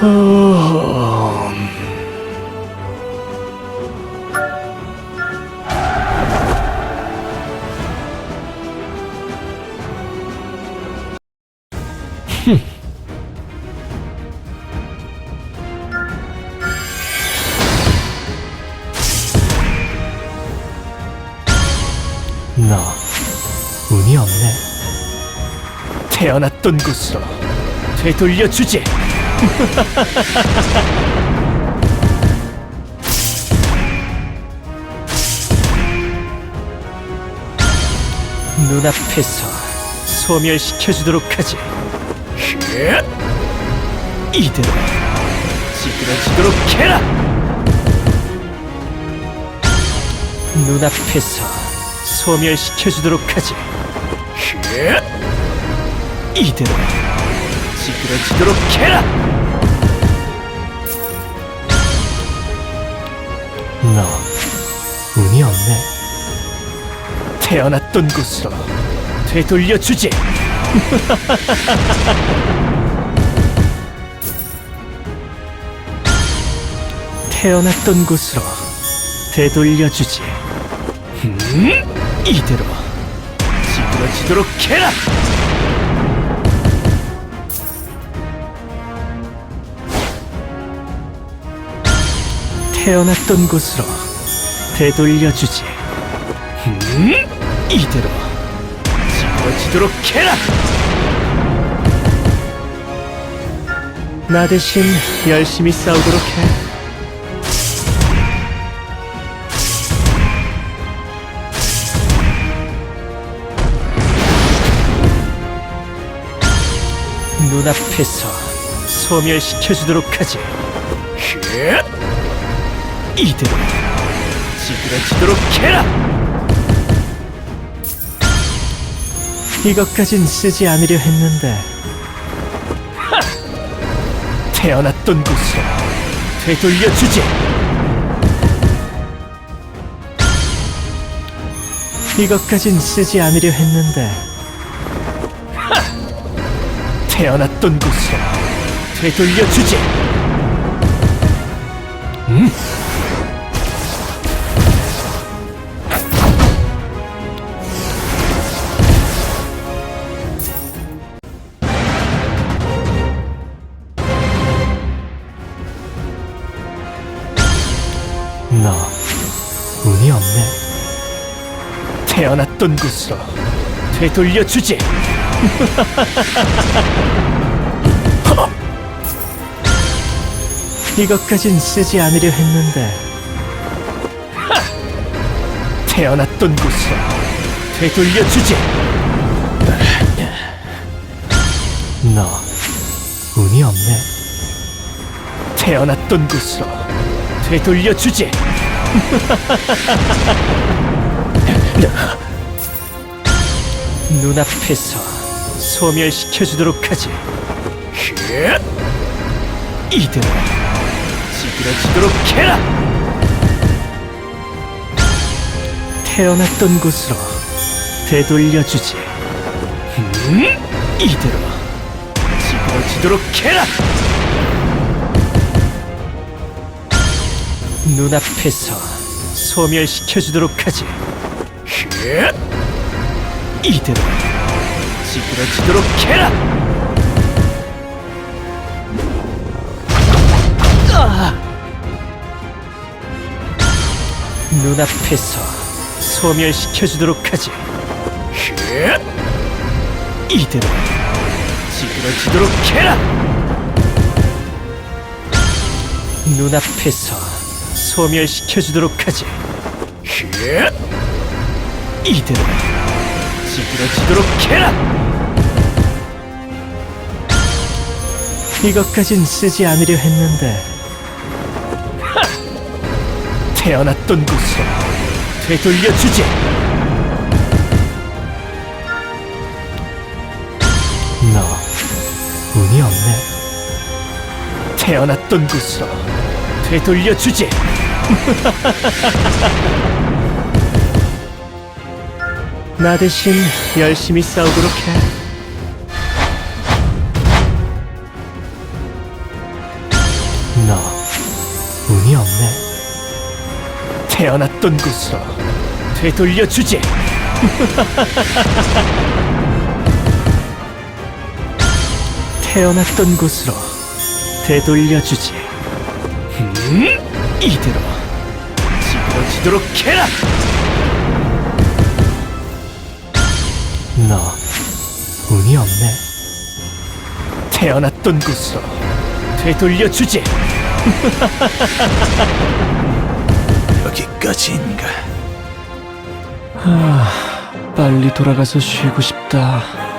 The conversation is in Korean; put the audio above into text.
너 운이 없네. 태어났던 곳으로 되돌려 주지. 눈앞에서 소멸시켜주도록 하지. 흐! 이대로 찌그러지도록 해라. 눈앞에서 소멸시켜주도록 하지. 흐! 이대로 찌그러지도록 해라. 너 운이 없네. 태어났던 곳으로 되돌려 주지. 태어났던 곳으로 되돌려 주지. 음, 이대로 찌그러지도록 해라. 태어났던 곳으로 되돌려 주지. 음, 이대로 찌그러지도록 해라. 나 대신 열심히 싸우도록 해. 눈앞에서 소멸시켜주도록 하지. 흐! 이대로 찌그러지도록 해라. 이것까진 쓰지 않으려 했는데. 하! 태어났던 곳으로 되돌려 주지. 이것까진 쓰지 않으려 했는데. 태어났던 곳으로 되돌려 주지. 음? 태어났던 곳으로 되돌려 주지. 이것까진 쓰지 않으려 했는데. 태어났던 곳으로 되돌려 주지. 너 운이 없네. 태어났던 곳으로 되돌려 주지 눈앞에서 소멸시켜주도록 하지 흐! 이대로 찌그러지도록 해라! 태어났던 곳으로 되돌려주지. 음? 이대로 찌그러지도록 해라! 눈앞에서 소멸시켜주도록 하지. 흐! 이대로 찌그러지도록 해라! 눈앞에서 소멸시켜주도록 하지. 흐! 이대로 찌그러지도록 해라. 눈앞에서 소멸시켜주도록 하지. 흐! 이대로 찌그러지도록 해라. 이것까진 쓰지 않으려 했는데. 태어났던 곳으로 되돌려 주지. 너 운이 없네. 태어났던 곳으로 되돌려 주지. 나 대신 열심히 싸우도록 해. 너 운이 없네. 태어났던 곳으로 되돌려 주지. 태어났던 곳으로 되돌려 주지. 음, 이대로 찌그러지도록 해라. 태어났던 곳으로 되돌려 주지. 여기까지인가? 빨리 돌아가서 쉬고 싶다.